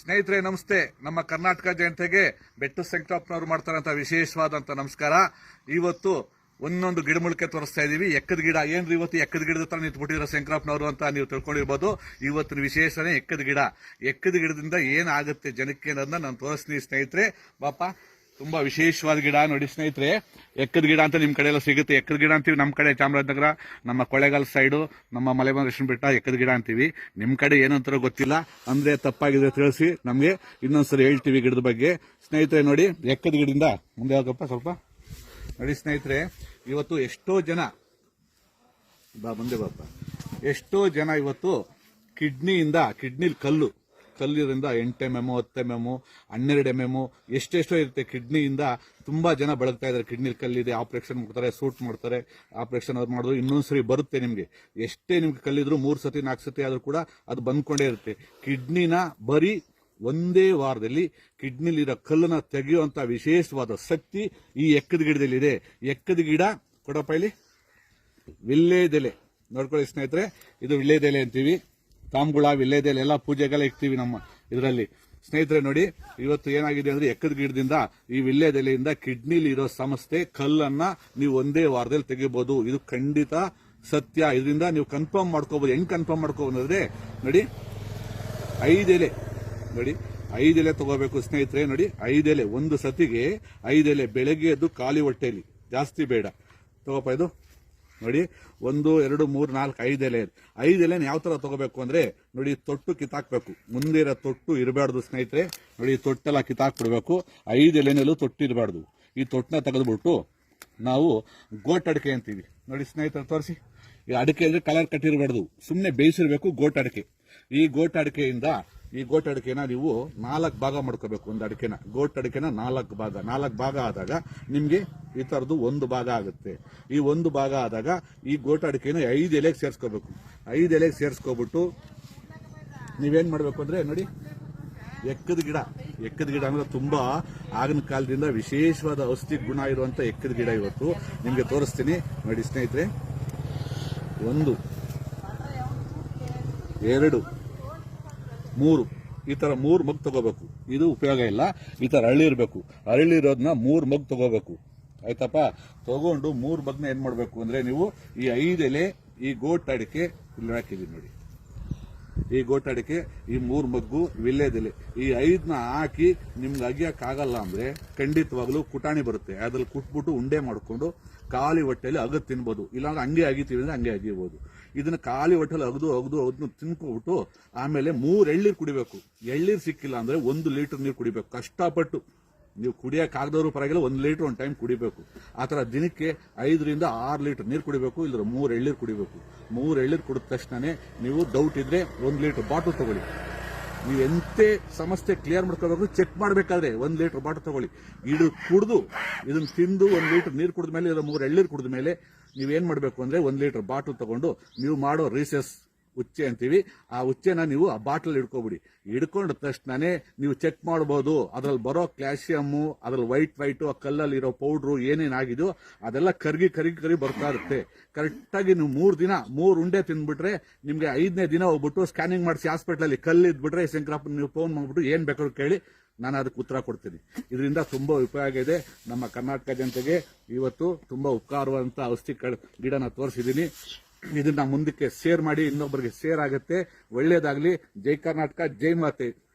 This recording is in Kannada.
ಸ್ನೇಹಿತರೆ, ನಮಸ್ತೆ. ನಮ್ಮ ಕರ್ನಾಟಕ ಜಯಂತಿಗೆ ಬೆಟ್ಟು ಸಂಕಟಪ್ಪನವರು ಮಾಡ್ತಾರಂತ ವಿಶೇಷವಾದಂತ ನಮಸ್ಕಾರ. ಇವತ್ತು ಒಂದೊಂದು ಗಿಡಮೂಲಿಕೆ ತೋರಿಸ್ತಾ ಇದೀವಿ. ಎಕ್ಕದ ಗಿಡ, ಏನ್ರಿ ಇವತ್ತು ಎಕ್ಕದ ಗಿಡದ ಹತ್ರ ನಿಂತ್ಬಿಟ್ಟಿರೋ ಶಂಕರಪ್ಪನವರು ಅಂತ ನೀವು ತಿಳ್ಕೊಂಡಿರ್ಬೋದು. ಇವತ್ತಿನ ವಿಶೇಷನೇ ಎಕ್ಕದ ಗಿಡ. ಎಕ್ಕದ ಗಿಡದಿಂದ ಏನಾಗುತ್ತೆ ಜನಕ್ಕೆ ಅನ್ನೋದನ್ನ ನಾನು ತೋರಿಸ್ತೀನಿ ಸ್ನೇಹಿತರೆ. ಬಾಪ ತುಂಬಾ ವಿಶೇಷವಾದ ಗಿಡ ನೋಡಿ ಸ್ನೇಹಿತರೆ. ಎಕ್ಕದ ಗಿಡ ಅಂತ ನಿಮ್ ಕಡೆ ಎಲ್ಲ ಸಿಗುತ್ತೆ. ಎಕ್ಕದ ಗಿಡ ಅಂತೀವಿ ನಮ್ಮ ಕಡೆ ಚಾಮರಾಜನಗರ, ನಮ್ಮ ಕೊಳ್ಳೇಗಾಲ ಸೈಡು ನಮ್ಮ ಮಲೆಮಹದೇಶ್ವರ ಬೆಟ್ಟ ಎಕ್ಕದ ಗಿಡ ಅಂತೀವಿ. ನಿಮ್ ಕಡೆ ಏನಂತಾರೋ ಗೊತ್ತಿಲ್ಲ. ಅಂದ್ರೆ ತಪ್ಪಾಗಿದೆ ತಿಳಿಸಿ ನಮ್ಗೆ ಇನ್ನೊಂದ್ಸರಿ ಹೇಳ್ತೀವಿ ಗಿಡದ ಬಗ್ಗೆ. ಸ್ನೇಹಿತರೆ ನೋಡಿ, ಎಕ್ಕದ ಗಿಡದಿಂದ ಮುಂದೆ ಹೋಗಪ್ಪ ಸ್ವಲ್ಪ? ನೋಡಿ ಸ್ನೇಹಿತರೆ, ಇವತ್ತು ಎಷ್ಟೋ ಜನ ಬಾ, ಮುಂದೆ ಬಾಪ ಎಷ್ಟೋ ಜನ ಇವತ್ತು ಕಿಡ್ನಿಯಿಂದ, ಕಿಡ್ನಿಲ್ ಕಲ್ಲು ಕಲ್ಲಿರಿಂದ ಎಂಟು ಎಂ ಎಂ ಹತ್ತು ಎಂ ಎಂ ಹನ್ನೆರಡು ಎಂ ಎಂ ಎಷ್ಟೆಷ್ಟೋ ಇರುತ್ತೆ ಕಿಡ್ನಿಯಿಂದ. ತುಂಬ ಜನ ಬಳಗ್ತಾ ಇದ್ದಾರೆ ಕಿಡ್ನಿ ಕಲ್ಲಿದೆ, ಆಪರೇಷನ್ ಮಾಡ್ತಾರೆ, ಸೂಟ್ ಮಾಡ್ತಾರೆ, ಆಪರೇಷನ್ ಅದು ಮಾಡಿದ್ರು ಇನ್ನೊಂದ್ಸರಿ ಬರುತ್ತೆ ನಿಮಗೆ. ಎಷ್ಟೇ ನಿಮ್ಗೆ ಕಲ್ಲಿದ್ರು ಮೂರು ಸತಿ, ನಾಲ್ಕು ಸತಿ ಆದರೂ ಕೂಡ ಅದು ಬಂದ್ಕೊಂಡೇ ಇರುತ್ತೆ. ಕಿಡ್ನಿನ ಬರೀ ಒಂದೇ ವಾರದಲ್ಲಿ ಕಿಡ್ನಿಲಿರೋ ಕಲ್ಲನ್ನ ತೆಗೆಯುವಂತ ವಿಶೇಷವಾದ ಶಕ್ತಿ ಈ ಎಕ್ಕದ ಗಿಡದಲ್ಲಿ ಇದೆ ಎಕ್ಕದ ಗಿಡ ಕೊಡಪ್ಪ ಇಲ್ಲಿ? ವಿಲ್ಲೇದೆಲೆ. ನೋಡ್ಕೊಳ್ಳಿ ಸ್ನೇಹಿತರೆ, ಇದು ವಿಳ್ಳೇದೆಲೆ ಅಂತೀವಿ. ತಾಂಬುಳ ವಿಲ್ಲೇದೆಲೆ ಎಲ್ಲ ಪೂಜೆಗೆಲ್ಲ ಇಕ್ತೀವಿ ನಮ್ಮ ಇದರಲ್ಲಿ. ಸ್ನೇಹಿತರೆ ನೋಡಿ, ಇವತ್ತು ಏನಾಗಿದೆ ಅಂದ್ರೆ ಎಕ್ಕದ ಗಿಡದಿಂದ ಈ ವಿಲ್ಲೇದೆಲೆಯಿಂದ ಕಿಡ್ನಿಲಿ ಇರೋ ಸಮಸ್ಯೆ, ಕಲ್ಲನ್ನ ನೀವು ಒಂದೇ ವಾರದಲ್ಲಿ ತೆಗಿಬಹುದು ಇದು ಖಂಡಿತ ಸತ್ಯ. ಇದರಿಂದ ನೀವು ಕನ್ಫರ್ಮ್ ಮಾಡ್ಕೋಬಹುದು ಹೆಂಗ್ ಕನ್ಫರ್ಮ್ ಮಾಡ್ಕೋಬಹುದು ಅಂದ್ರೆ, ನೋಡಿ ಐದೆಲೆ ನೋಡಿ ಐದೆಲೆ ತಗೋಬೇಕು ಸ್ನೇಹಿತರೆ, ನೋಡಿ ಐದೆಲೆ ಒಂದು ಸತಿಗೆ ಐದೆಲೆ ಬೆಳಗ್ಗೆ ಎದ್ದು ಖಾಲಿ ಹೊಟ್ಟೆಯಲ್ಲಿ ಜಾಸ್ತಿ ಬೇಡ. ತಗೋಪ ಇದು. ನೋಡಿ, ಒಂದು, ಎರಡು, ಮೂರು, ನಾಲ್ಕು, ಐದು ಎಲೆ. ಐದು ಐದೆಲೆನ ಯಾವ ತರ ತಗೋಬೇಕು ಅಂದ್ರೆ, ನೋಡಿ, ತೊಟ್ಟು ಕಿತ್ತಾಕ್ಬೇಕು. ಮುಂದೆ ತೊಟ್ಟು ಇರಬಾರ್ದು ಸ್ನೇಹಿತರೆ. ನೋಡಿ ತೊಟ್ಟೆಲ್ಲ ಕಿತ್ತಾಕ್ಬಿಡ್ಬೇಕು. ಐದೆಲೆನಲ್ಲೂ ತೊಟ್ಟು ಇರಬಾರ್ದು. ಈ ತೊಟ್ಟನ್ನ ತೆಗೆದ್ಬಿಟ್ಟು ನಾವು ಗೋಟ್ ಅಡಿಕೆ ಅಂತೀವಿ. ನೋಡಿ, ಸ್ನೇಹಿತರೆ, ತೋರಿಸಿ. ಈ ಅಡಿಕೆ ಅಂದ್ರೆ ಕಲರ್ ಕಟ್ಟಿರಬಾರ್ದು. ಸುಮ್ಮನೆ ಬೇಯಿಸಿರ್ಬೇಕು ಗೋಟ್ ಅಡಿಕೆ. ಈ ಗೋಟ್ ಅಡಿಕೆಯಿಂದ ಈ ಗೋಟ್ ಅಡಿಕೆನ ನೀವು ನಾಲ್ಕು ಭಾಗ ಮಾಡ್ಕೋಬೇಕು. ಒಂದು ಅಡಿಕೆನ. ಗೋಟ್ ಅಡಿಕೆನ ನಾಲ್ಕು ಭಾಗ. ನಾಲ್ಕು ಭಾಗ ಆದಾಗ ನಿಮಗೆ ಈ ಥರದ್ದು ಒಂದು ಭಾಗ ಆಗುತ್ತೆ. ಈ ಒಂದು ಭಾಗ ಆದಾಗ ಈ ಗೋಟ್ ಅಡಿಕೆನ ಐದು ಎಲೆಗೆ ಸೇರಿಸ್ಕೋಬೇಕು. ಐದು ಎಲೆಗೆ ಸೇರಿಸ್ಕೊಬಿಟ್ಟು ನೀವೇನು ಮಾಡಬೇಕು ಅಂದ್ರೆ ನೋಡಿ, ಎಕ್ಕದ ಗಿಡ. ಎಕ್ಕದ ಗಿಡ ಅಂದರೆ ತುಂಬಾ ಆಗಿನ ಕಾಲದಿಂದ ವಿಶೇಷವಾದ ಔಷಧಿ ಗುಣ ಇರುವಂತ ಎಕ್ಕದ ಗಿಡ ಇವತ್ತು. ನಿಮಗೆ ತೋರಿಸ್ತೀನಿ. ನೋಡಿ ಸ್ನೇಹಿತರೆ, ಒಂದು, ಎರಡು, ಮೂರು. ಈ ತರ ಮೂರು ಮಗ್ ತಗೋಬೇಕು. ಇದು ಉಪಯೋಗ ಇಲ್ಲ. ಈ ತರ ಅಳ್ಳಿ ಇರಬೇಕು. ಅರಳಿ ಇರೋದನ್ನ ಮೂರು ಮಗ್ ತಗೋಬೇಕು. ಆಯ್ತಪ್ಪ? ತಗೊಂಡು ಮೂರು ಮಗ್ನ ಏನ್ ಮಾಡ್ಬೇಕು ಅಂದ್ರೆ ನೀವು ಈ ಐದು ಈ ಗೋಟ್ ಅಡಿಕೆ ಇಲ್ಲಿ ಹಾಕಿದೀನಿ ನೋಡಿ. ಈ ಗೋಟಾಡಿಕೆ ಈ ಮೂರು ಮಗ್ಗು ವಿಲ್ಲೇದಿಲ್ಲ ಈ ಐದನ್ನ ಹಾಕಿ ನಿಮ್ಗೆ ಆಗಲ್ಲ ಅಂದ್ರೆ ಖಂಡಿತವಾಗ್ಲೂ ಕುಟಾಣಿ ಬರುತ್ತೆ. ಅದ್ರಲ್ಲಿ ಕುಟ್ಬಿಟ್ಟು ಉಂಡೆ ಮಾಡಿಕೊಂಡು ಖಾಲಿ ಹೊಟ್ಟೆಯಲ್ಲಿ ಅಗದ್ ತಿನ್ಬೋದು. ಇಲ್ಲಾಂದ್ರೆ ಹಂಗೆ ಅಗಿತೀವಿ ಅಂದ್ರೆ ಹಂಗೆ ಅಗಿಬೋದು ಇದನ್ನ ಖಾಲಿ ಹೊಟ್ಟೆಲಿ ಅಗದು ಅಗದು ಅದನ್ನ ತಿನ್ಕೊಬಿಟ್ಟು ಆಮೇಲೆ ಮೂರು ಎಳ್ನೀರು ಕುಡಿಬೇಕು. ಎಳ್ನೀರು ಸಿಕ್ಕಿಲ್ಲ ಅಂದ್ರೆ ಒಂದು ಲೀಟರ್ ನೀರು ಕುಡಿಬೇಕು. ಕಷ್ಟಪಟ್ಟು ನೀವು ಕುಡಿಯೋಕ್ಕಾಗದವ್ರು ಪರವಾಗಿಲ್ಲ, ಒಂದು ಲೀಟರ್ ಒಂದು ಟೈಮ್ ಕುಡಿಬೇಕು. ಆ ಥರ ದಿನಕ್ಕೆ ಐದರಿಂದ ಆರು ಲೀಟರ್ ನೀರು ಕುಡಿಬೇಕು ಇಲ್ಲದ್ರೆ ಮೂರು ಎಳ್ಳೀರು ಕುಡಿಬೇಕು. ಮೂರು ಎಳ್ಳೀರು ಕುಡಿದ ತಕ್ಷಣನೇ ನೀವು ಡೌಟ್ ಇದ್ರೆ ಒಂದು ಲೀಟರ್ ಬಾಟಲ್ ತೊಗೊಳ್ಳಿ. ನೀವು ಎಂತೆ ಸಮಸ್ಯೆ ಕ್ಲಿಯರ್ ಮಾಡ್ಕೋಬೇಕು ಚೆಕ್ ಮಾಡಬೇಕಾದ್ರೆ ಒಂದು ಲೀಟರ್ ಬಾಟಲ್ ತಗೊಳ್ಳಿ. ಇದು ಕುಡಿದು ಇದನ್ನು ತಿಂದು ಒಂದು ಲೀಟರ್ ನೀರು ಕುಡಿದ ಮೇಲೆ ಇಲ್ಲ ಮೂರು ಎಳ್ಳೀರು ಕುಡಿದ ಮೇಲೆ ನೀವೇನು ಮಾಡಬೇಕು ಅಂದರೆ ಒಂದು ಲೀಟರ್ ಬಾಟಲ್ ತೊಗೊಂಡು ನೀವು ಮಾಡೋ ರೀಸೆಸ್ ಉಚ್ಚೆ ಅಂತೀವಿ. ಆ ಉಚ್ಚೆನ ನೀವು ಆ ಬಾಟಲ್ ಹಿಡ್ಕೊಬಿಡಿ. ಹಿಡ್ಕೊಂಡ ತಕ್ಷಣನೇ ನೀವು ಚೆಕ್ ಮಾಡಬಹುದು ಅದ್ರಲ್ಲಿ ಬರೋ ಕ್ಯಾಲ್ಸಿಯಮ್ಮು, ಅದ್ರಲ್ಲಿ ವೈಟ್ ವೈಟ್, ಆ ಕಲ್ಲಲ್ಲಿ ಇರೋ ಪೌಡ್ರು ಏನೇನಾಗಿದೆಯೋ ಅದೆಲ್ಲ ಕರ್ಗಿ ಕರ್ಗಿ ಕರಿ ಬರ್ತಾ ಇರುತ್ತೆ. ಕರೆಕ್ಟಾಗಿ ನೀವು ಮೂರು ದಿನ, ಮೂರು ಉಂಡೆ ತಿಂದ್ಬಿಟ್ರೆ ನಿಮಗೆ ಐದನೇ ದಿನ ಹೋಗ್ಬಿಟ್ಟು ಸ್ಕ್ಯಾನಿಂಗ್ ಮಾಡಿಸಿ ಹಾಸ್ಪಿಟಲ್ ಕಲ್ಲು ಇದ್ಬಿಟ್ರೆ ಶಂಕರಪ್ಪ ನೀವು ಫೋನ್ ಮಾಡ್ಬಿಟ್ಟು ಏನು ಬೇಕಾದ್ರೂ ಕೇಳಿ ನಾನು ಅದಕ್ಕೆ ಉತ್ತರ ಕೊಡ್ತೀನಿ. ಇದರಿಂದ ತುಂಬಾ ಉಪಯೋಗ ಇದೆ. ನಮ್ಮ ಕರ್ನಾಟಕ ಜನತೆಗೆ ಇವತ್ತು ತುಂಬಾ ಉಪಕಾರವಾದಂಥ ಔಷಧಿ ಗಿಡನ ತೋರಿಸಿದ್ದೀನಿ. ಇದನ್ನ ಮುಂದಕ್ಕೆ ಶೇರ್ ಮಾಡಿ ಇನ್ನೊಬ್ಬರಿಗೆ ಶೇರ್ ಆಗುತ್ತೆ. ಒಳ್ಳೇದಾಗ್ಲಿ. ಜೈ ಕರ್ನಾಟಕ ಜೈ ಮಾತೆ.